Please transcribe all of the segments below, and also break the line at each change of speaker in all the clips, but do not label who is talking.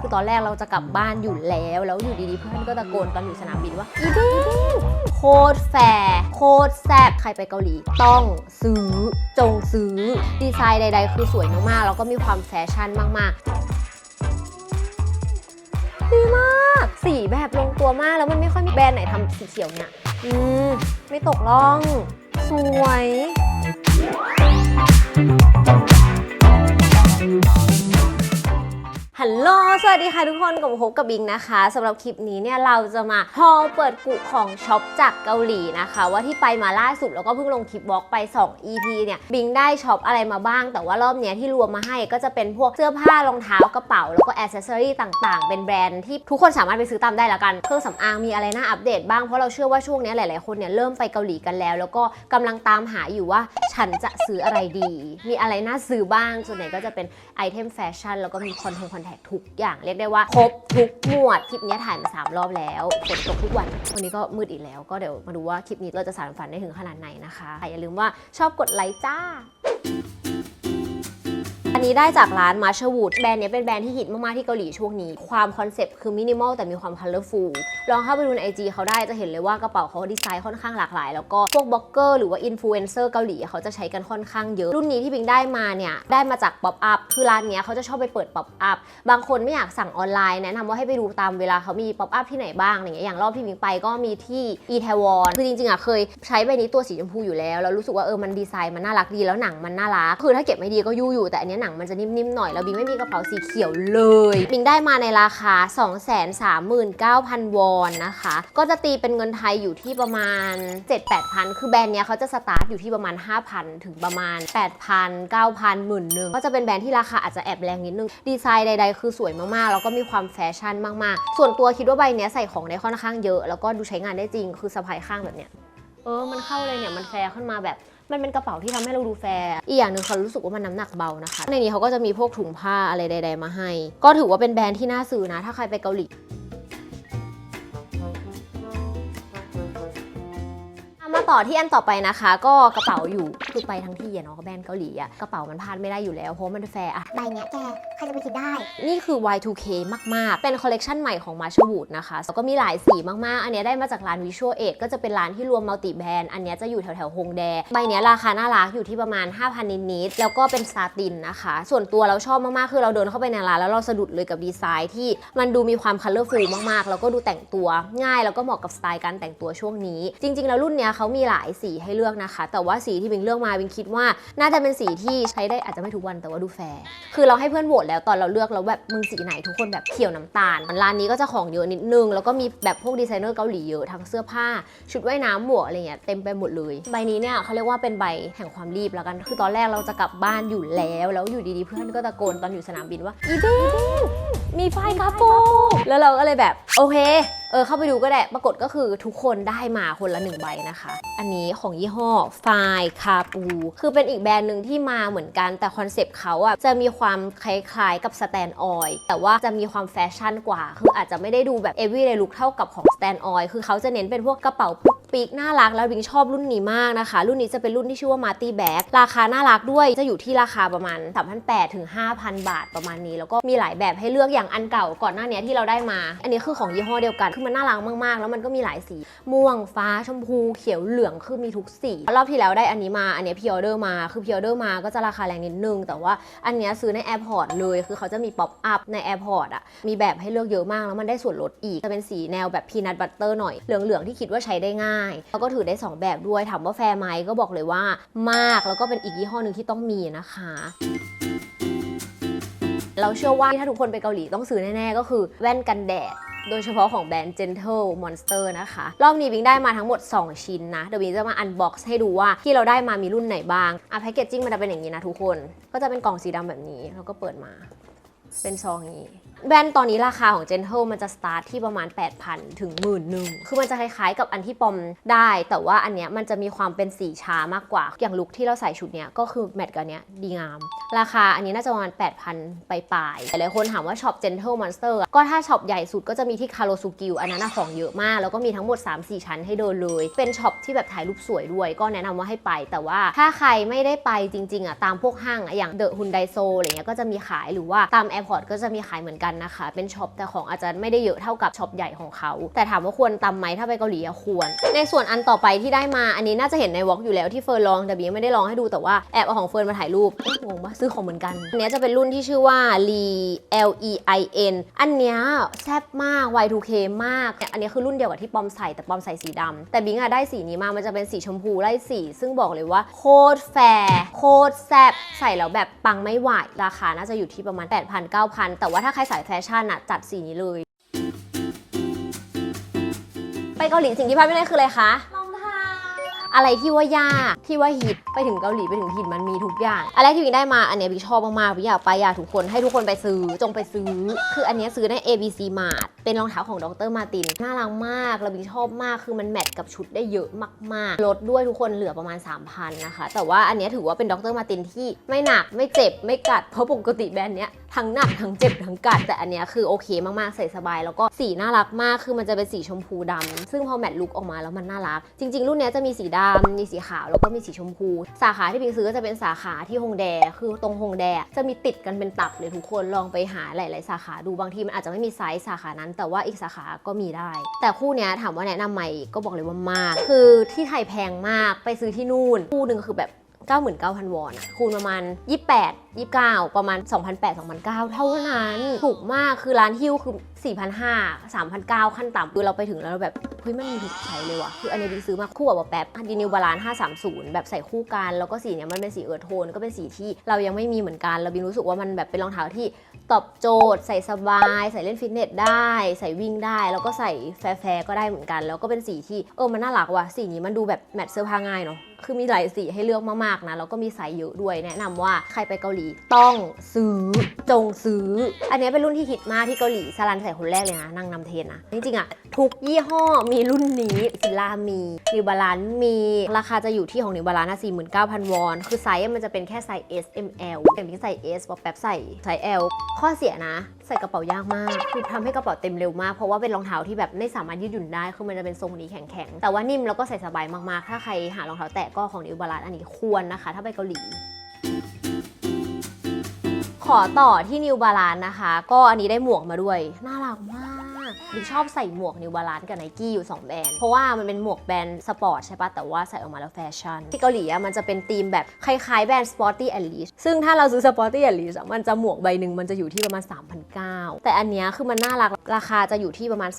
คือตอนแรกเราจะกลับบ้านอยู่แล้ว แล้วอยู่ดีๆเพื่อนก็ตะโกนตอนอยู่สนามบินว่าอีบิงโคตรแฟร์โคตรแซ่บใครไปเกาหลี ต้องซื้อจงซื้อดีไซน์ใด ๆ คือสวยมากๆแล้วก็มีความแฟชั่นมากๆดีมากสีแบบลงตัวมากแล้วมันไม่ค่อยมีแบรนด์ไหนทำสีเขียวเนี่ยอืมไม่ตกล่อง สวย ฮัลโหล สวัสดีค่ะทุกคนกับพบกับบิงนะคะสำหรับคลิปนี้เนี่ยเราจะมาฮอลเปิดกุของช็อปจากเกาหลีนะคะ ว่าที่ไปมาล่าสุดแล้วก็เพิ่งลงคลิปบล็อกไป 2 EP เนี่ยบิงได้ช็อปอะไรมาบ้าง แต่ว่ารอบเนี้ยที่รวมมาให้ก็จะเป็นพวกเสื้อผ้ารองเท้ากระเป๋า แล้วก็อ c เซสซอรี่ต่างๆ เป็นแบรนด์ที่ทุกคนสามารถไปซื้อตามได้ละกัน เครื่องสำอางมีอะไรน่าอัปเดตบ้างเพราะเราเชื่อว่าช่วงนี้หลายๆคนเนี่ยเริ่มไปเกาหลีกันแล้ว แล้วก็กำลังตามหาอยู่ว่าฉันจะซื้ออะไรดี มีอะไรน่าซื้อบ้างส่วนใหญ่ก็จะเป็นไอเทมแฟชั่นแล้วก็มีคอนโทงคอนแทคทุกอย่างเรียกได้ว่าครบทุกหมวดคลิปนี้ถ่ายมา3รอบแล้วฝนตกทุกวัน วันนี้ก็มืดอีกแล้ว ก็เดี๋ยวมาดูว่าคลิปนี้เราจะสารฝันได้ถึงขนาดไหนนะคะอย่าลืมว่าชอบกดไลค์จ้า อันนี้ได้จากร้าน m a r s h a l Wood แบรนด์นี้เป็นแบรนด์ที่ฮิตมาก ๆ ที่เกาหลีช่วงนี้ ความคอนเซปต์คือมินิมอลแต่มีความคัลเลอร์ฟูลลองเข้าไปดูใน IG เขาได้จะเห็นเลยว่ากระเป๋าเขาดีไซน์ค่อนข้างหลากหลาย แล้วก็พวกบล็อกเกอร์หรือว่าอินฟลูเอนเซอร์เกาหลีเขาจะใช้กันค่อนข้างเยอะ รุ่นนี้ที่บิงได้มาเนี่ย ได้มาจากป๊อปอัพคือร้านนี้เขาจะชอบไปเปิดป๊อปอัพบางคนไม่อยากสั่งออนไลน์แนะนำว่าให้ไปดูตามเวลาเขามีป๊อปอัพที่ไหนบ้างอะไรเงี้ยอย่างรอบที่บิงไปก็มีที่อีเทวอนคือจริงๆอะเคยใช้ใบนี้ตัวสีชมพูอยู่แล้วแล้วรู้สึกว่าเออมันดีไซน์มันน่ารักดีแล้วหนังมันน่ารักคือถ้าเก็บไม่ดีก็ยู่อยู่แต่อันนี้หนังมันจะนิ่มๆหน่อย แล้วบิงไม่มีกระเป๋าสีเขียวเลย บิงได้มาในราคา 239,000 วอนนะคะ ก็จะตีเป็นเงินไทยอยู่ที่ประมาณ 7-8,000 คือแบรนด์เนี้ยเขาจะสตาร์ทอยู่ที่ประมาณ 5,000 ถึงประมาณ 8,000 9,000 หมื่นหนึ่งก็จะเป็นแบรนด์ที่ราคาอาจจะแอบแรงนิดนึง ดีไซน์ใด ๆ คือสวยมาก ๆ แล้วก็มีความแฟชั่นมาก ๆ ส่วนตัวคิดว่าใบเนี้ยใส่ของได้ค่อนข้างเยอะ แล้วก็ดูใช้งานได้จริง คือสะพายข้างแบบเนี้ย เออ มันเข้าเลยเนี่ย มันแฟร์ขึ้นมาแบบ มันเป็นกระเป๋าที่ทำให้เราดูแฟร์อีกอย่างหนึ่งเขารู้สึกว่ามันน้ำหนักเบานะคะ ในนี้เขาก็จะมีพวกถุงผ้าอะไรใด ๆ มาให้ ก็ถือว่าเป็นแบรนด์ที่น่าซื้อนะ ถ้าใครไปเกาหลี มาต่อที่อันต่อไปนะคะ ก็กระเป๋าอยู่คือไปทั้งที่อะเนาะแบรนด์เกาหลีอะกระเป๋ามันพลาดไม่ได้อยู่แล้วเพราะมันแฟร์อะ
ใบเนี้ยแกใครจะไปคิดได้
นี่คือ Y2K มาก ๆ เป็นคอลเลกชันใหม่ของ m a r s h a l Wood นะคะแล้วก็มีหลายสีมาก ๆ อันเนี้ยได้มาจากร้าน Visual Aid ก็จะเป็นร้านที่รวมมัลติแบรนด์อันเนี้ยจะอยู่แถวแถวๆฮงแดใบเนี้ยราคาน่ารักอยู่ที่ประมาณ 5,000 นิดๆแล้วก็เป็นซาตินนะคะ ส่วนตัวเราชอบมาก ๆ คือเราเดินเข้าไปในร้านแล้วเราสะดุดเลยกับดีไซน์ที่มันดูมีความคัลเลอร์ฟูลมาก ๆ แล้วก็ดูแต่งตัวง่ายแล้วก็เหมาะกับสไตล์การแต่งตัวช่วงนี้ จริง ๆ แล้วรุ่นเนี้ยเขามีหลายสีให้เลือกนะคะ แต่ว่าสีที่บิงเลือกมาบิงคิดว่า น่าจะเป็นสีที่ใช้ได้อาจจะไม่ทุกวันแต่ว่าดูแฟร์คือเราให้เพื่อนโหวตแล้วตอนเราเลือกแล้วแบบมึงสีไหนทุกคนแบบเขียวน้ำตาลร้านนี้ก็จะของเยอะนิดนึง แล้วก็มีแบบพวกดีไซเนอร์เกาหลีเยอะทั้งเสื้อผ้า ชุดว่ายน้ำหมวกอะไรเงี้ยเต็มไปหมดเลยใบนี้เนี่ยเขาเรียกว่าเป็นใบแห่งความรีบแล้วกัน คือตอนแรกเราจะกลับบ้านอยู่แล้วแล้วอยู่ดีๆเพื่อนก็ตะโกนตอนอยู่สนามบินว่าอีเบนมีไฟคาโปแล้วเราก็เลยแบบโอเค เออเข้าไปดูก็ได้ปรากฏก็คือทุกคนได้มาคนละหนึ่งใบนะคะ อันนี้ของยี่ห้อไฟคาปูคือเป็นอีกแบรนด์หนึ่งที่มาเหมือนกันแต่คอนเซปต์เขาอะจะมีความคล้ายๆกับสแตนออยแต่ว่าจะมีความแฟชั่นกว่า คืออาจจะไม่ได้ดูแบบเอวี่เลยลุคเท่ากับของสแตนออยคือเขาจะเน้นเป็นพวกกระเป๋าปุ๊ก ปิ๊กน่ารักแล้ววิงชอบรุ่นนี้มากนะคะ รุ่นนี้จะเป็นรุ่นที่ชื่อว่ามาร์ตี้แบ็กราคาน่ารักด้วยจะอยู่ที่ราคาประมาณ 3,800ถึง5,000 บาทประมาณนี้ แล้วก็มีหลายแบบให้เลือกอย่างอันเก่าก่อนหน้านี้ที่เราได้มา อันนี้คือของยี่ห้อเดียวกันคือมันน่ารักมากๆ แล้วมันก็มีหลายสี ม่วงฟ้าชมพู เขียวเหลืองคือมีทุกสีรอบที่แล้วได้อันนี้มาอันนี้พิออเดอร์มาคือพิออเดอร์มาก็จะราคาแรงนิดนึงแต่ว่าอันนี้ซื้อในแอร์พอร์ตเลยคือเขาจะมีป๊อปอัพในแอร์พอร์ตอะมีแบบให้เลือกเยอะมากแล้วมันได้ส่วนลดอีกจะเป็นสีแนวแบบพีนัทบัตเตอร์หน่อยเหลืองๆที่คิดว่าใช้ได้ง่ายแล้วก็ถือได้สองแบบด้วยถามว่าแฟร์ไหมก็บอกเลยว่ามากแล้วก็เป็นอีกยี่ห้อหนึ่งที่ต้องมีนะคะเราเชื่อว่าถ้าทุกคนไปเกาหลีต้องซื้อแน่ๆ ก็คือแว่นกันแดดโดยเฉพาะของแบรนด์ Gentle Monster นะคะ รอบนี้บิงได้มาทั้งหมด 2 ชิ้นนะ เดี๋ยวบิงจะมาอันบ็อกซ์ให้ดูว่าที่เราได้มามีรุ่นไหนบ้าง อะแพคเกจจิ้งมันจะเป็นอย่างนี้นะทุกคน ก็จะเป็นกล่องสีดำแบบนี้ แล้วก็เปิดมา เป็นซองนี้ แบรนด์ตอนนี้ราคาของ Gentle มันจะสตาร์ทที่ประมาณ 8,000 ถึงหมื่นหนึ่งคือมันจะคล้ายๆกับอันที่ปอมได้ แต่ว่าอันเนี้ยมันจะมีความเป็นสีช้ามากกว่า อย่างลุคที่เราใส่ชุดเนี้ยก็คือแมทกับเนี้ยดีงาม ราคาอันนี้น่าจะประมาณ 8,000 ไปปลายหลายคนถามว่าช็อป Gentle Monster อะก็ถ้าช็อปใหญ่สุดก็จะมีที่คาโรซูกิวอันนั้นของเยอะมาก แล้วก็มีทั้งหมด 3-4 ชั้นให้เดินเลย เป็นช็อปที่แบบถ่ายรูปสวยด้วย ก็แนะนำว่าให้ไป แต่ว่าถ้าใครไม่ได้ไปจริงๆอะตามพวกห้างอะอย่างเดอะฮุนไดโซอะไรเงี้ยก็จะมีขายหรือว่าตามแร์พอร์ตก็จะมีขายเหมือนกันนะคะ เป็นช็อปแต่ของอาจจะไม่ได้เยอะเท่ากับช็อปใหญ่ของเขา แต่ถามว่าควรตำไหมถ้าไปเกาหลีอะควร ในส่วนอันต่อไปที่ได้มาอันนี้น่าจะเห็นในวอล์กอยู่แล้วที่เฟิร์นลองแต่บีไม่ได้ลองให้ดูแต่ว่าแอบเอาของเฟิร์นมาถ่ายรูปงงปะซื้อของเหมือนกันอันนี้จะเป็นรุ่นที่ชื่อว่า Li L E I N อันเนี้ยแซ่บมาก Y2K มากเนี่ยอันนี้คือรุ่นเดียวกับที่ปอมใส่แต่ปอมใส่สีดำแต่บิงอะได้สีนี้มา มันจะเป็นสีชมพูไล่สี ซึ่งบอกเลยว่าโคตรแฟร์โคตรแซ่บใส่แล้วแบบปังไม่ไหว ราคาน่าจะอยู่ที่ประมาณ8,000 9,000 แต่ว่าถ้าใครสายแฟชั่นอะจัดสีนี้เลย ไปเกาหลีสิ่งที่พลาดไม่ได้คืออะไรคะ
อะ
ไรที่ว่ายากที่ว่าฮิตไปถึงเกาหลีไปถึงถิ่นมันมีทุกอย่างอะไรที่วิงได้มาอันเนี้ยวิชอบมากๆวิงอยากไปอยากทุกคนให้ทุกคนไปซื้อจงไปซื้อ คืออันเนี้ยซื้อใน ABC Mart เป็นรองเท้าของดรมาตินน่ารักมากแล้ววิงชอบมากคือมันแมทกับชุดได้เยอะมากๆลดด้วยทุกคนเหลือประมาณ 3,000นะคะแต่ว่าอันเนี้ยถือว่าเป็นดรมาตินที่ไม่หนักไม่เจ็บไม่กัดเพราะปกติแบรนด์เนี้ยทั้งหนักทั้งเจ็บทั้งกัดแต่อันเนี้ยคือโอเคมากๆใส่สบาย แล้วก็สีน่ารักมากคือมันจะเป็นสีชมพูดำซึ่งพอแมทลุกออกมาแล้วมันน่ารัก จริง ๆ รุ่นเนี้ยจะมีสีดำมีสีขาวแล้วก็มีสีชมพู สาขาที่พิงซื้อก็จะเป็นสาขาที่ฮงแด คือตรงฮงแดจะมีติดกันเป็นตับเลยทุกคนลองไปหาหลาย ๆ สาขาดูบางทีมันอาจจะไม่มีไซส์สาขานั้น แต่ว่าอีกสาขาก็มีได้ แต่คู่เนี้ยถามว่าแนะนำไหมก็บอกเลยว่ามาก คือที่ไทยแพงมากไปซื้อที่นู่นคู่หนึ่งคือแบบ 99,000 วอนอะคูณประมาณ 28 29 ประมาณ 2,800 2,900 เท่านั้น ถูกมากคือร้านฮิ้วคือ 4,500 3,900 ขั้นต่ำคือเราไปถึงแล้วเราแบบ เฮ้ย มันมีทุกไซส์เลยว่ะ คืออันนี้บิ๊กซื้อมาคู่กับแป๊บดีนิวบาลาน530 แบบใส่คู่กัน แล้วก็สีเนี้ยมันเป็นสีเอิร์ธโทน ก็เป็นสีที่เรายังไม่มีเหมือนกัน เราบิ๊กรู้สึกว่ามันแบบเป็นรองเท้าที่ตอบโจทย์ ใส่สบาย ใส่เล่นฟิตเนสได้ ใส่วิ่งได้ แล้วก็ใส่แฟร์ก็ได้เหมือนกัน แล้วก็เป็นสีที่เออมันน่ารักว่ะสีนี้มันดูแบบแมทเสื้อผ้าง่ายเนาะ คือมีหลายสีให้เลือกมากๆนะแล้วก็มีไซส์เยอะด้วยแนะนำว่าใครไปเกาหลีต้องซื้อจงซื้อ อันนี้เป็นรุ่นที่ฮิตมากที่เกาหลีซารันใส่คนแรกเลยนะนั่งนำเทนนะจริงๆอะทุกยี่ห้อมีรุ่นนี้ซิลล่ามีนิวบาลานมีราคาจะอยู่ที่ของนิวบาลานสี่หมื่นเก้าพันวอน คือไซส์มันจะเป็นแค่ไซส์ S M L อย่พี่ใส่ S บอแป๊บใส่ไซส์ L ข้อเสียนะ ใส่กระเป๋ายากมากคือทำให้กระเป๋าเต็มเร็วมาก เพราะว่าเป็นรองเท้าที่แบบไม่สามารถยืดหยุ่นได้คือมันจะเป็นทรงนี้แข็งๆ แต่ว่านิ่มแล้วก็ใส่สบายมากๆ ถ้าใครหารองเท้าแตะก็ของนิวบาลานอันนี้ควรนะคะ ถ้าไปเกาหลีขอต่อที่นิวบาลานนะคะ ก็อันนี้ได้หมวกมาด้วย น่ารักมาก บิ๊กชอบใส่หมวกนิวบาลานกับไนกี้อยู่ 2 แบรนด์ เพราะว่ามันเป็นหมวกแบรนด์สปอร์ตใช่ปะแต่ว่าใส่ออกมาแล้วแฟชั่น ที่เกาหลีอะมันจะเป็นธีมแบบคล้ายๆแบรนด์ Sporty a l i s ซึ่งถ้าเราซื้อ Sporty a l i s มันจะหมวกใบหนึ่งมันจะอยู่ที่ประมาณ 3,900 แต่อันเนี้ยคือมันน่ารักราคาจะอยู่ที่ประมาณ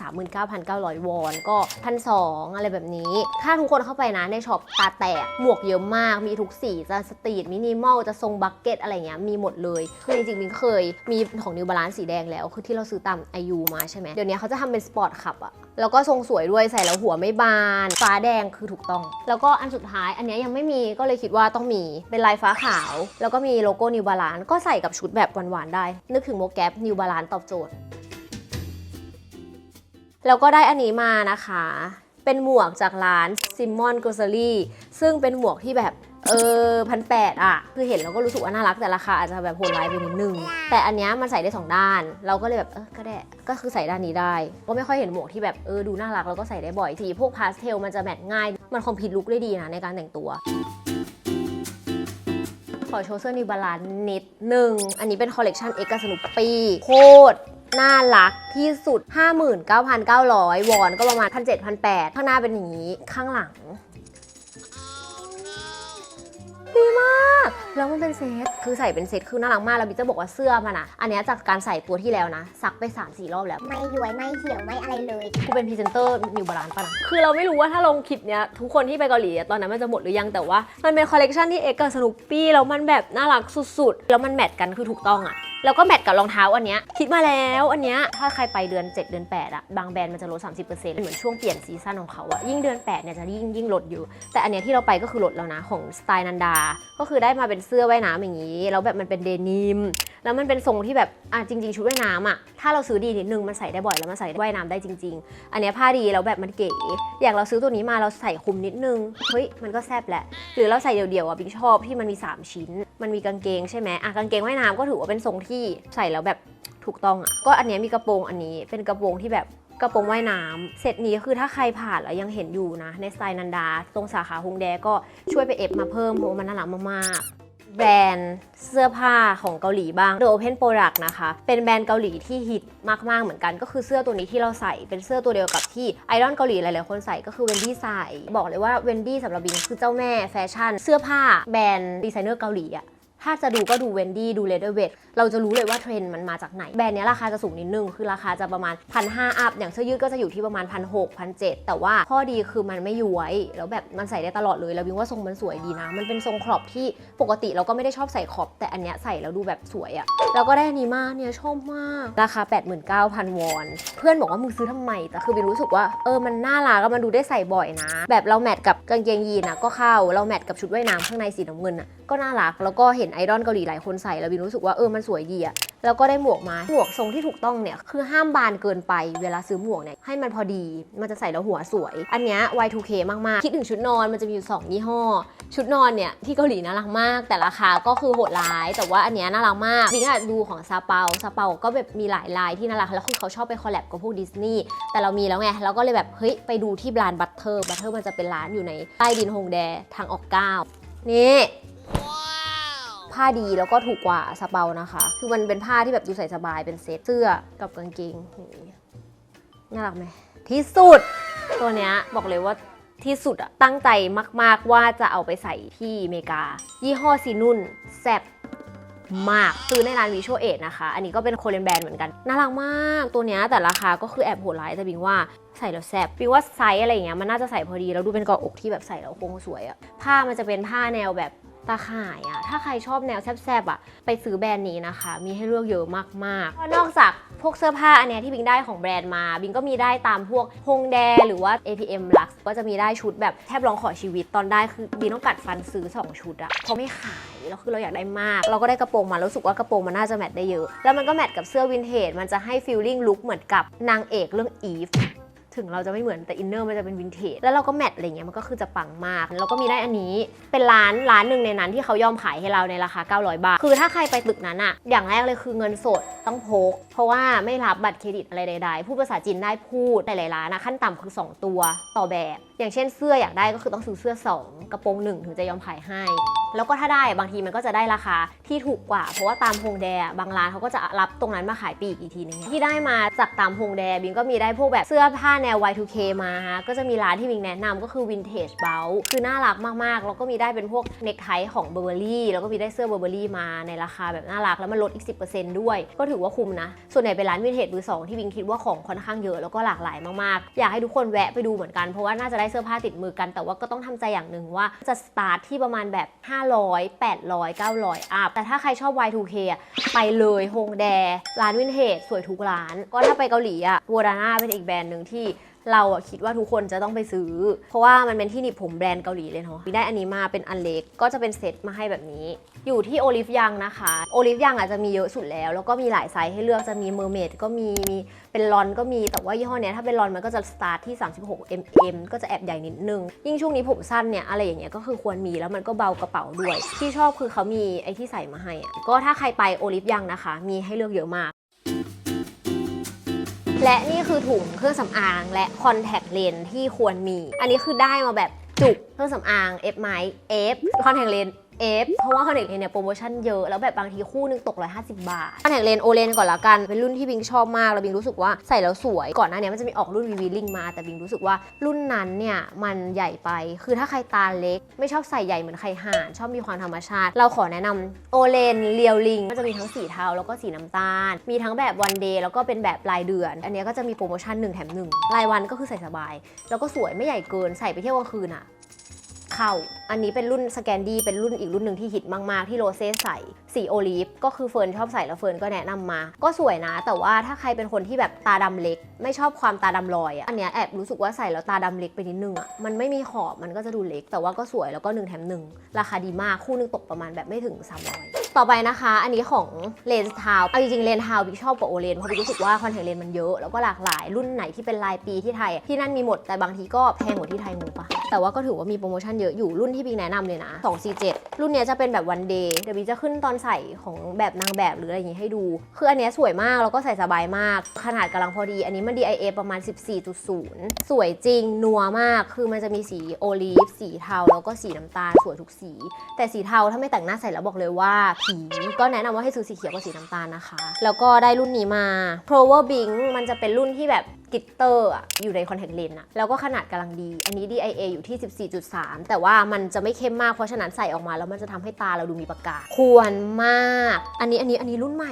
39,900 วอน ก็พันสอะไรแบบนี้ ถ้าทุกคนเข้าไปนะในช็อปตาแตกหมวกเยอะมากมีทุกสีจะสตรีทมินิมอลจะทรงบักเก็ตอะไรเงี้ยมีหมดเลยคือจริงๆมินเคยมีของนิวบาลานสีแดงแล้วคือที่เราซื้อตามอายุมาใช่ไหมเดี๋ยวนี้เขาจะทำเป็นสปอร์ตคับอะแล้วก็ทรงสวยด้วยใส่แล้วหัวไม่บาน ฟ้าแดงคือถูกต้อง แล้วก็อันสุดท้ายอันเนี้ยยังไม่มีก็เลยคิดว่าต้องมีเป็นลายฟ้าขาว แล้วก็มีโลโก้นิวบาลานก็ใส่กับชุดแบบหวานๆได้ นึกถึงโมแกปนิวบาลานตอบโจทย์ แล้วก็ได้อันนี้มานะคะ เป็นหมวกจากร้าน Simon g r o c e r y ซึ่งเป็นหมวกที่แบบ เออพันแปดอะ คือเห็นแล้วก็รู้สึกว่าน่ารักแต่ราคาอาจจะแบบโหดร้ายไปนิดนึง แต่อันเนี้ยมันใส่ได้สองด้าน เราก็เลยแบบเออก็ได้ก็คือใส่ด้านนี้ได้ ก็ไม่ค่อยเห็นหมวกที่แบบเออดูน่ารักแล้วก็ใส่ได้บ่อยสีพวกพาสเทลมันจะแมทง่าย มันคอมพิวลุกได้ดีนะในการแต่งตัวขอโชว์เสื้อนิวบาลานนิดหนึ่ง อันนี้เป็นคอลเลกชันเอกสนุปปีโคตรน่ารักที่สุด 59,900 วอนก็ประมาณ 1,700-1,800 ข้างหน้าเป็นอย่างนี้ ข้างหลัง ดีมาก แล้วมันเป็นเซต คือใส่เป็นเซตคือน่ารักมาก แล้วบิ๊กจะบอกว่าเสื้อมันอะอันเนี้ยจากการใส่ตัวที่แล้วนะ ซักไป 3-4 รอบแล้ว
ไม่ย้วยไม่เหี่ยวไม่อะไรเลย
กูเป็นพรีเซนเตอร์นิวบาลานซ์ป่ะนะคือเราไม่รู้ว่าถ้าลงคลิปเนี้ยทุกคนที่ไปเกาหลีอะตอนนั้นมันจะหมดหรือยังแต่ว่า มันเป็นคอลเลกชันที่เอกกับสนุปปี้แล้วมันแบบน่ารักสุดๆ แล้วมันแมทกันคือถูกต้องอะแล้วก็แมทกับรองเท้าอันเนี้ยคิดมาแล้วอันเนี้ยถ้าใครไปเดือน 7 เดือน 8อะบางแบรนด์มันจะลด 30%เหมือนช่วงเปลี่ยนซีซั่นของเขาอะยิ่งเดือน 8 เนี่ยจะยิ่งยิ่งลดเยอะแต่อันเนี้ยที่เราไปก็คือลดแล้วนะของสไตล์นันดา ก็คือได้มาเป็นเสื้อว่ายน้ำอย่างนี้ แล้วแบบมันเป็นเดนิม แล้วมันเป็นทรงที่แบบอะจริง ๆ ชุดว่ายน้ำอะถ้าเราซื้อดีนิดนึงมันใส่ได้บ่อยแล้วมันใส่ได้ว่ายน้ำได้จริง ๆ อันเนี้ยผ้าดีแล้วแบบมันเก๋อย่างเราซื้อตัวนี้มาเราใส่คุมนิดนึงเฮ้ยมันก็แซบแหละหรือเราใส่เดี่ยวๆอะบิ๊กชอบที่มันมี 3 ชิ้น มันมีกางเกงใช่ไหมอะกางเกงว่ายน้ำก็ถือว่าเป็นทรงที่ใส่แล้วแบบถูกต้องอะก็อันนี้มีกระโปรงอันนี้เป็นกระโปรงที่แบบกระโปรงว่ายน้ำเซตนี้คือถ้าใครผ่านแล้วยังเห็นอยู่นะ ในสไตล์นันดา ตรงสาขาฮงแดก็ช่วยไปเอฟมาเพิ่มเพราะมันน่ารักมากๆ แบรนด์เสื้อผ้าของเกาหลีบ้าง The Open Product นะคะ เป็นแบรนด์เกาหลีที่ฮิตมากๆเหมือนกัน ก็คือเสื้อตัวนี้ที่เราใส่เป็นเสื้อตัวเดียวกับที่ไอดอลเกาหลีหลายๆคนใส่ก็คือเวนดี้ใส่ บอกเลยว่าเวนดี้สำหรับบิงคือเจ้าแม่แฟชั่น เสื้อผ้าแบรนด์ดีไซเนอร์เกาหลีอะ ถ้าจะดูก็ดูเวนดี้ดูเลเดอร์เวทเราจะรู้เลยว่าเทรนด์มันมาจากไหน แบรนด์นี้ราคาจะสูงนิดนึง คือราคาจะประมาณพันห้าอัพ อย่างเสื้อยืดก็จะอยู่ที่ประมาณพันหกพันเจ็ดแต่ว่าข้อดีคือมันไม่ย้วย แล้วแบบมันใส่ได้ตลอดเลย แล้ววิงว่าทรงมันสวยดีนะ มันเป็นทรงครอปที่ปกติเราก็ไม่ได้ชอบใส่ครอปแต่อันเนี้ยใส่แล้วดูแบบสวยอะแล้วก็ได้อันนี้มากเนี่ยชอบมาก ราคา 89,000 วอน เพื่อนบอกว่ามึงซื้อทำไม แต่คือวินรู้สึกว่าเออมันน่ารักอะมันดูได้ใส่บ่อยนะ แบบเราแมทกับกางเกงยีนนะก็เข้า เราแมทกับชุดว่ายน้ำข้างในสีน้ำเงินอะก็น่ารัก แล้วก็เห็นไอดอลเกาหลีหลายคนใส่แล้ววินรู้สึกว่าเออมันสวยดีอะแล้วก็ได้หมวกมาหมวกทรงที่ถูกต้องเนี่ยคือห้ามบานเกินไปเวลาซื้อหมวกเนี่ยให้มันพอดีมันจะใส่แล้วหัวสวย อันเนี้ย Y2K มากๆ คิดถึงชุดนอนมันจะมีอยู่สองยี่ห้อ ชุดนอนเนี่ยที่เกาหลีน่ารักมาก แต่ราคาก็คือโหดร้าย แต่ว่าอันเนี้ยน่ารักมากบิงอะดูของซาเปาซาเปาก็แบบมีหลายลายที่น่ารักแล้วคือเขาชอบไปคอลแลบกับพวกดิสนีย์แต่เรามีแล้วไงเราก็เลยแบบเฮ้ยไปดูที่ร้านบัตเทอร์บัตเทอร์มันจะเป็นร้านอยู่ในใต้ดินฮงแดทางออกเก้านี่ ผ้าดีแล้วก็ถูกกว่าซาเปานะคะ คือมันเป็นผ้าที่แบบดูใส่สบายเป็นเซ็ตเสื้อกับกางเกงนี้น่ารักไหมที่สุด ตัวเนี้ยบอกเลยว่าที่สุดอะตั้งใจมาก ๆ ว่าจะเอาไปใส่ที่อเมริกา ยี่ห้อซีนุ่นแซบมากซื้อในร้านวิชวลเอทนะคะ อันนี้ก็เป็นโคเรียนแบรนด์เหมือนกัน น่ารักมากตัวเนี้ยแต่ราคาก็คือแอบโหดร้ายแต่บิงว่าใส่แล้วแซบบิงว่าไซส์อะไรอย่างเงี้ยมันน่าจะใส่พอดี แล้วดูเป็นกาะอกที่แบบใส่แล้วโค้งสวยอะผ้ามันจะเป็นผ้าแนวแบบ ตาข่ายอะถ้าใครชอบแนวแซบๆอะไปซื้อแบรนด์นี้นะคะ มีให้เลือกเยอะมากๆนอกจากพวกเสื้อผ้าอันเนี้ยที่บิงได้ของแบรนด์มา บิงก็มีได้ตามพวกฮงแดหรือว่า APM Lux ก็จะมีได้ชุดแบบแทบร้องขอชีวิตตอนได้คือบิงต้องกัดฟันซื้อ 2 ชุดอะเพราะไม่ขายแล้วคือเราอยากได้มาก เราก็ได้กระโปรงมาแล้วรู้สึกว่ากระโปรงมันน่าจะแมทได้เยอะ แล้วมันก็แมทกับเสื้อวินเทจมันจะให้ฟีลลิ่งลุคเหมือนกับนางเอกเรื่อง Eve ถึงเราจะไม่เหมือนแต่อินเนอร์มันจะเป็นวินเทจแล้วเราก็แมทอะไรเงี้ยมันก็คือจะปังมาก แล้วก็มีได้อันนี้เป็นร้านร้านหนึ่งในนั้นที่เขายอมขายให้เราในราคา 900 บาท คือถ้าใครไปตึกนั้นอะอย่างแรกเลยคือเงินสดต้องพก เพราะว่าไม่รับบัตรเครดิตอะไรใดๆพูดภาษาจีนได้พูดหลายๆร้านนะขั้นต่ำคือ 2 ตัวต่อแบบ อย่างเช่นเสื้ออยากได้ก็คือต้องซื้อเสื้อ 2 กระโปรงหนึ่งถึงจะยอมขายให้ แล้วก็ถ้าได้บางทีมันก็จะได้ราคาที่ถูกกว่า เพราะว่าตามฮงแดะบางร้านเขาก็จะรับตรงนั้นมาขายปีกอีกทีนึงที่ได้มาจากตามฮงแดบิงก็มีได้พวกแบบเสื้อผ้าแนว Y2K มาฮะก็จะมีร้านที่บิงแนะนำก็คือ Vintage b o u คือน่ารักมากๆ แล้วก็มีได้เป็นพวกเน k ไทของ Burberry แล้วก็มีได้เสื้อ Burberry มาในราคาแบบน่ารักแล้วมันลดอีก 10%ด้วย ก็ถือว่าคุ้มนะ ส่วนใหญ่เป็นร้านวินเทจมือสองที่บิงคิดว่าของค่อนข้างเยอะแล้วก็หลากหลายมากๆ อยากให้ทุกคนแวะไปดูเหมือนกันเพราะว่าน่าจะได้เสื้อผ้าติดมือกันแต่ว่าก็ต้องทำใจอย่างหนึ่งว่าจะสตาร์ทที่ประมาณแบบ500 800 900อัพแต่ถ้าใครชอบ Y2K อะไปเลยฮงแดร้านวินเทจสวยทุกร้าน ก็ถ้าไปเกาหลีอะวอดาน่าเป็นอีกแบรนด์หนึ่งที่ เราอะคิดว่าทุกคนจะต้องไปซื้อ เพราะว่ามันเป็นที่หนีบผมแบรนด์เกาหลีเลยเนาะได้อันนี้มาเป็นอันเล็กก็จะเป็นเซตมาให้แบบนี้ อยู่ที่โอลิฟยังนะคะโอลิฟยังอาจจะมีเยอะสุดแล้ว แล้วก็มีหลายไซส์ให้เลือกจะมีเมอร์เมดก็มีมีเป็นลอนก็มีแต่ว่ายี่ห้อเนี้ยถ้าเป็นลอนมันก็จะสตาร์ทที่ 36 mm ก็จะแอบใหญ่นิดนึง ยิ่งช่วงนี้ผมสั้นเนี่ยอะไรอย่างเงี้ยก็คือควรมีแล้วมันก็เบากระเป๋าด้วย ที่ชอบคือเขามีไอ้ที่ใส่มาให้อะก็ถ้าใครไปโอลิฟยังนะคะ มีให้เลือกเยอะมาก และนี่คือถุงเครื่องสำอางและคอนแทคเลนที่ควรมี อันนี้คือได้มาแบบจุกเครื่องสำอาง F ไม้ F คอนแทคเลน F เพราะว่าคอนแทคเลนเนี่ยโปรโมชั่นเยอะ แล้วแบบบางทีคู่หนึงตก 150 บาทคอนแทคเลนโอเลนก่อนละกัน เป็นรุ่นที่บิงชอบมาก แล้วบิงรู้สึกว่าใส่แล้วสวย ก่อนหน้านี้มันจะมีออกรุ่นวีวีลิงมา แต่บิงรู้สึกว่ารุ่นนั้นเนี่ยมันใหญ่ไป คือถ้าใครตาเล็ก ไม่ชอบใส่ใหญ่เหมือนใครห่านชอบมีความธรรมชาติ เราขอแนะนำโอเลนเรียวลิงก็จะมีทั้งสีเทาแล้วก็สีน้ำตาล มีทั้งแบบวันเดย์แล้วก็เป็นแบบรายเดือน อันนี้ก็จะมีโปรโมชั่น1แถม1รายวันก็คือใส่สบาย แล้วก็สวยไม่ใหญ่เกินใส่ไปเที่ยวกลางคืนอะเข้า อันนี้เป็นรุ่นสแกนดี้เป็นรุ่นอีกรุ่นหนึ่งที่ฮิตมาก ๆ ที่โรเซ่ใส่สีโอลีฟก็คือเฟิร์นชอบใส่แล้วเฟิร์นก็แนะนำมา ก็สวยนะ แต่ว่าถ้าใครเป็นคนที่แบบตาดำเล็ก ไม่ชอบความตาดำลอยอะอันเนี้ยแอบรู้สึกว่าใส่แล้วตาดำเล็กไปนิดนึงอะมันไม่มีขอบมันก็จะดูเล็ก แต่ว่าก็สวยแล้วก็1แถม1ราคาดีมากคู่นึงตกประมาณแบบไม่ถึง300ต่อไปนะคะ อันนี้ของเลนส์ทาวเอาจริงๆเลนส์ทาวบิ๊กชอบกว่าโอเลนเพราะบิ๊กรู้สึกว่าคอนแทคเลนส์มันเยอะแล้วก็หลากหลายรุ่นไหนที่เป็นลายปีที่ไทย ที่นั่นมีหมดแต่บางทีก็แพงกว่าที่ไทยงูปะแต่ว่าก็ถือว่ามีโปรโมชั่นเยอะอยู่รุ่นที่บิ๊กแนะนำเลยนะ247รุ่นเนี้ยจะเป็นแบบวันเดย์เดี๋ยวบีจะขึ้นตอนใส่ของแบบนางแบบหรืออะไรอย่างงี้ให้ดู คืออันเนี้ยสวยมากแล้วก็ใส่สบายมาก ขนาดกำลังพอดี อันนี้มัน DIA ประมาณ 14.0 สวยจริงนัวมากคือมันจะมีสีโอลีฟสีเทาแล้วก็สีน้ำตาลสวยทุกสี แต่สีเทาถ้าไม่แต่งหน้าใส่แล้วบอกเลยว่าผีก็แนะนำว่าให้ซื้อสีเขียวกับสีน้ำตาลนะคะ แล้วก็ได้รุ่นนี้มา Prover Bing มันจะเป็นรุ่นที่แบบ กิตเตอร์อยู่ในคอนแทคเลนส์อะแล้วก็ขนาดกำลังดี อันนี้ DIA อยู่ที่ 14.3 แต่ว่ามันจะไม่เข้มมากเพราะฉะนั้นใส่ออกมาแล้วมันจะทำให้ตาเราดูมีประกายควรมาก อันนี้อันนี้อันนี้รุ่นใหม่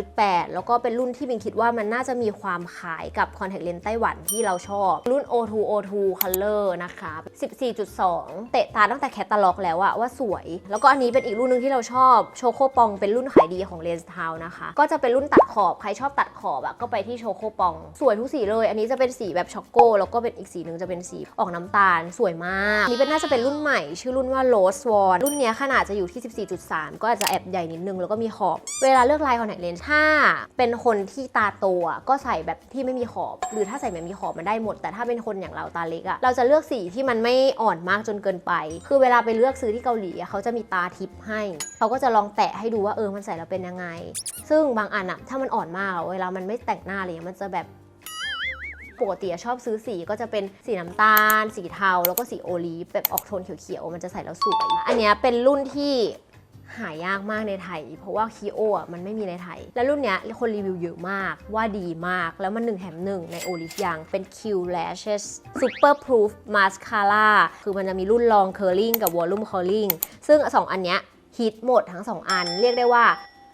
12.8 แล้วก็เป็นรุ่นที่บิงคิดว่ามันน่าจะมีความขายกับคอนแทคเลนส์ไต้หวันที่เราชอบ รุ่น O2 O2 Color นะคะ 14.2 เตะตาตั้งแต่แคตตาล็อกแล้วอะว่าสวย แล้วก็อันนี้เป็นอีกรุ่นหนึงที่เราชอบ โชโคปองเป็นรุ่นขายดีของเลนส์ทาวนะคะ ก็จะเป็นรุ่นตัดขอบ ใครชอบตัดขอบอะก็ไปที่โชโคปอง สวยทุกสีเลยเลย อันนี้จะเป็นสีแบบช็อกโกแล้วก็เป็นอีกสีหนึ่งจะเป็นสีออกน้ำตาลสวยมากนนี้เป็นน่าจะเป็นรุ่นใหม่ ชื่อรุ่นว่า Rose Swan รุ่นนี้ขนาดจะอยู่ที่ 14.3 ก็อาจจะแอบใหญ่นิดนึง แล้วก็มีขอบ เวลาเลือกลายคอนแทคเลนส์ถ้าเป็นคนที่ตาโตก็ใส่แบบที่ไม่มีขอบ หรือถ้าใส่แบบมีขอบมันได้หมด แต่ถ้าเป็นคนอย่างเราตาเล็กอะเราจะเลือกสีที่มันไม่อ่อนมากจนเกินไป คือเวลาไปเลือกซื้อที่เกาหลีเขาจะมีตาทิปให้เขาก็จะลองแตะให้ดูว่าเออมันใส่แล้วเป็นยังไง ซึ่งบางอันอะถ้ามันอ่อนมากเวลามันไม่แต่งหน้าเงี้ยมันจะแบบ ปกติชอบซื้อสีก็จะเป็นสีน้ำตาล สีเทา แล้วก็สีโอลีฟแบบออกโทนเขียวๆ มันจะใส่แล้วสวย อันนี้เป็นรุ่นที่หายากมากในไทย เพราะว่าคีโออะมันไม่มีในไทย แล้วรุ่นเนี้ยคนรีวิวเยอะมากว่าดีมากแล้วมันหนึ่งแถมหนึ่งในโอลิฟยังเป็น Q Lashes Super Proof Mascara คือมันจะมีรุ่น Long Curling กับ Volume Curling ซึ่งสองอันเนี้ยฮิตหมดทั้งสองอัน เรียกได้ว่า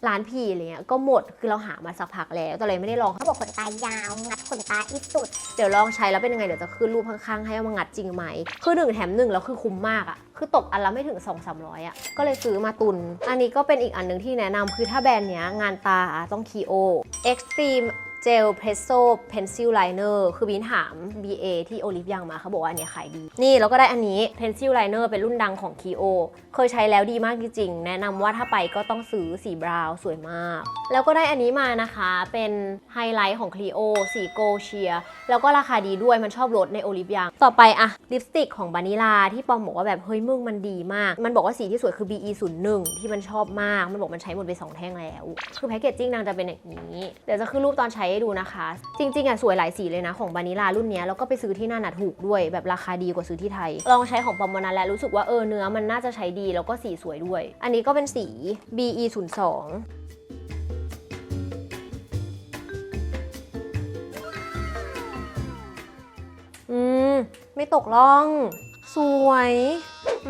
ร้านพีอะไรเงี้ยก็หมดคือเราหามาสักพักแล้วแต่เลยไม่ได้ลอง
เขาบอกขนตายาวงัดขนตาอีสุด
เดี๋ยวลองใช้แล้วเป็นยังไงเดี๋ยวจะขึ้นรูปข้างๆ ให้ว่ามันงัดจริงไหมคือ1แถม1แล้วคือคุ้มมากอะคือตกอันละไม่ถึง 2 3 0 0อะก็เลยซื้อมาตุน อันนี้ก็เป็นอีกอันหนึ่งที่แนะนำคือถ้าแบรนด์เนี้ยงานตาต้องคีโอ Extreme Gel Presso Pencil Liner คือบินถาม BA ที่โอลิฟยังมาเขาบอกว่าอันเนี้ยขายดี นี่แล้วก็ได้อันนี้ Pencil Liner เป็นรุ่นดังของ Kio เคยใช้แล้วดีมากจริงๆ แนะนำว่าถ้าไปก็ต้องซื้อสีบราวน์สวยมาก แล้วก็ได้อันนี้มานะคะเป็นไฮไลท์ของ Clio สีโกเชียแล้วก็ราคาดีด้วยมันชอบลดในโอลิฟยังต่อไปอะลิปสติกของบานิลาที่ปอมบอกว่าแบบเฮ้ยมึงมันดีมาก มันบอกว่าสีที่สวยคือ BE 0 1 ที่มันชอบมากมันบอกมันใช้หมดไป2แท่งแล้ว คือแพคเกจจิ้งนางจะเป็นอย่างนี้เดี๋ยวจะขึ้นรูปตอนใช้ให้ดูนะคะ จริงๆอะสวยหลายสีเลยนะของบานิลารุ่นเนี้ยแล้วก็ไปซื้อที่นั่นอะถูกด้วย แบบราคาดีกว่าซื้อที่ไทย ลองใช้ของปอมวันนั้นแล้วรู้สึกว่าเออเนื้อมันน่าจะใช้ดีแล้วก็สีสวยด้วย อันนี้ก็เป็นสี BE 0 2อืม ไม่ตกล่อง สวย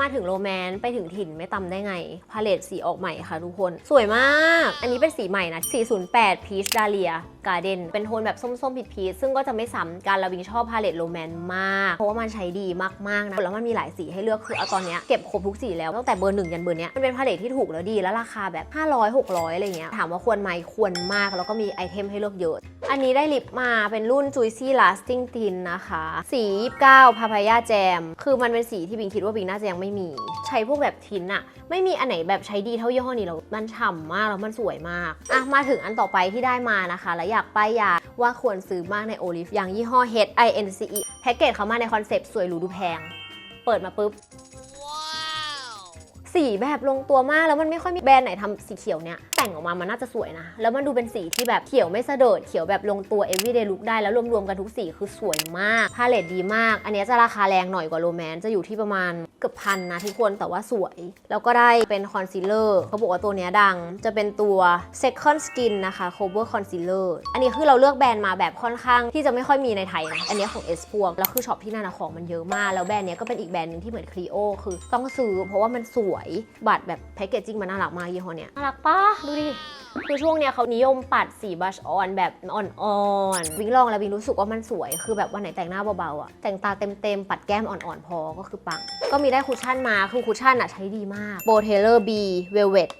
มาถึงโรแมนต์ไปถึงถิ่นไม่ตำได้ไง พาเลตสีออกใหม่ค่ะทุกคน สวยมาก อันนี้เป็นสีใหม่นะ 408 Peach Dahlia Garden เป็นโทนแบบส้มๆผิดพีชซึ่งก็จะไม่ซ้ำกันล้ววิงชอบพาเลตโรแมนมาก เพราะว่ามันใช้ดีมากๆนะแล้วมันมีหลายสีให้เลือกคือเอาตอนเนี้ยเก็บครบทุกสีแล้วตั้งแต่เบอร์หนึ่งยันเบอร์เนี้ยมันเป็นพาเลตที่ถูกแล้วดีแล้วราคาแบบ 500 600อะไรเงี้ยถามว่าควรไหมควรมาก แล้วก็มีไอเทมให้เลือกเยอะ อันนี้ได้ลิปมาเป็นรุ่น Juicy Lasting Tint นะคะ สี29 Papaya Jam คือมันเป็นสีที่บิงคิดว่าบิงน่าจะยังไม่มี ใช้พวกแบบทินอะไม่มีอันไหนแบบใช้ดีเท่ายี่ห้อนี้แล้วมันฉ่ำมากแล้วมันสวยมากอะมาถึงอันต่อไปที่ได้มานะคะแล้วอยากป้ายยาว่าควรซื้อมากในโอลิฟอย่างยี่ห้อ H I N C E แพ็กเกจเขามาในคอนเซปต์สวยหรูดูแพง เปิดมาปุ๊บสีแบบลงตัวมากแล้วมันไม่ค่อยมีแบรนด์ไหนทำสีเขียวเนี้ยแต่งออกมามันน่าจะสวยนะ แล้วมันดูเป็นสีที่แบบเขียวไม่เสดิร์ดเขียวแบบลงตัว everyday look ได้แล้วรวมๆกันทุกสีคือสวยมากพาเลตดีมาก อันเนี้ยจะราคาแรงหน่อยกว่าโรแมนจะอยู่ที่ประมาณ เกือบพันนะทุกคนแต่ว่าสวย แล้วก็ได้เป็นคอนซีลเลอร์เขาบอกว่าตัวนี้ดัง จะเป็นตัว second skin นะคะ cover concealer อันนี้คือเราเลือกแบรนด์มาแบบค่อนข้างที่จะไม่ค่อยมีในไทยนะอันนี้ของ S พวกแล้วคือช็อปที่นั่นนะของมันเยอะมาก แล้วแบรนด์นี้ก็เป็นอีกแบรนด์หนึงที่เหมือน Clio คือต้องซื้อเพราะว่ามันสวยบัตรแบบแพคเกจจิ้งมันน่ารักมากยี่ห้อเนี้ยน่ารักปะดูดิ คือช่วงเนี้ยเขานิยมปัดสีบัชออนแบบอ่อนๆ วิ่งลองแล้ววิ่งรู้สึกว่ามันสวย คือแบบวันไหนแต่งหน้าเบาๆอะแต่งตาเต็มๆ ปัดแก้มอ่อนๆ พอ ก็คือปัง ก็มีได้คุชชั่นมา คือคุชชั่นอะใช้ดีมากโบเทเลอร์บีเวลเวต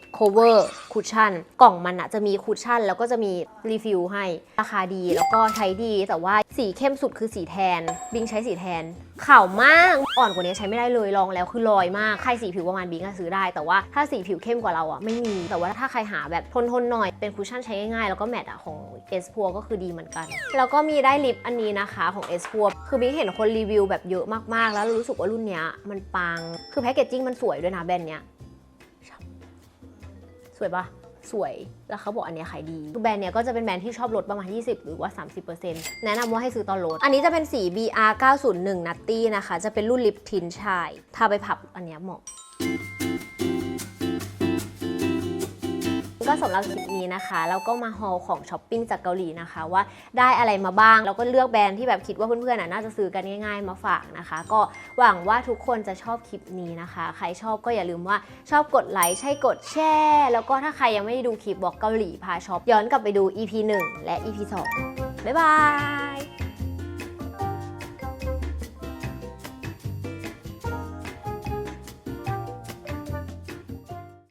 ชั่นกล่องมันอะจะมีคุชชั่นแล้วก็จะมีรีฟิลให้ราคาดีแล้วก็ใช้ดีแต่ว่าสีเข้มสุดคือสีแทน บิงใช้สีแทนขาวมากอ่อนกว่านี้ใช้ไม่ได้เลยลองแล้วคือลอยมากใครสีผิวประมาณบิงก็ซื้อได้ แต่ว่าถ้าสีผิวเข้มกว่าเราอะไม่มีแต่ว่าถ้าใครหาแบบทนๆหน่อยเป็นคุชชั่นใช้ง่ายๆ แล้วก็แมทอะของ S p u r ก็คือดีเหมือนกัน แล้วก็มีได้ลิปอันนี้นะคะของ S p u r คือบิงเห็นคนรีวิวแบบเยอะมากๆ แล้วรู้สึกว่ารุ่นเนี้ยมันปังคือแพคเกจจิ้งมันสวยด้วยนะแบรนด์เนี้ย สวยปะสวย แล้วเขาบอกอันเนี้ยขายดีคือแบรนด์เนี้ยก็จะเป็นแบรนด์ที่ชอบลดประมาณ 20 หรือว่า 30%แนะนำว่าให้ซื้อตอนลด อันนี้จะเป็นสี BR 901 Nutty นะคะ จะเป็นรุ่นลิปทินชาย ทาไปผับอันเนี้ยเหมาะ ก็สำหรับคลิปนี้นะคะแล้วก็มาฮอลของช้อปปิ้งจากเกาหลีนะคะ ว่าได้อะไรมาบ้างแล้วก็เลือกแบรนด์ที่แบบคิดว่าเพื่อนๆน่ะน่าจะซื้อกันง่าย ๆ มาฝากนะคะ ก็หวังว่าทุกคนจะชอบคลิปนี้นะคะ ใครชอบก็อย่าลืมว่าชอบกดไลค์ใช่กดแชร์แล้วก็ถ้าใครยังไม่ได้ดูคลิปบอกเกาหลีพาช็อปย้อนกลับไปดู EP 1 และ EP 2บ๊ายบาย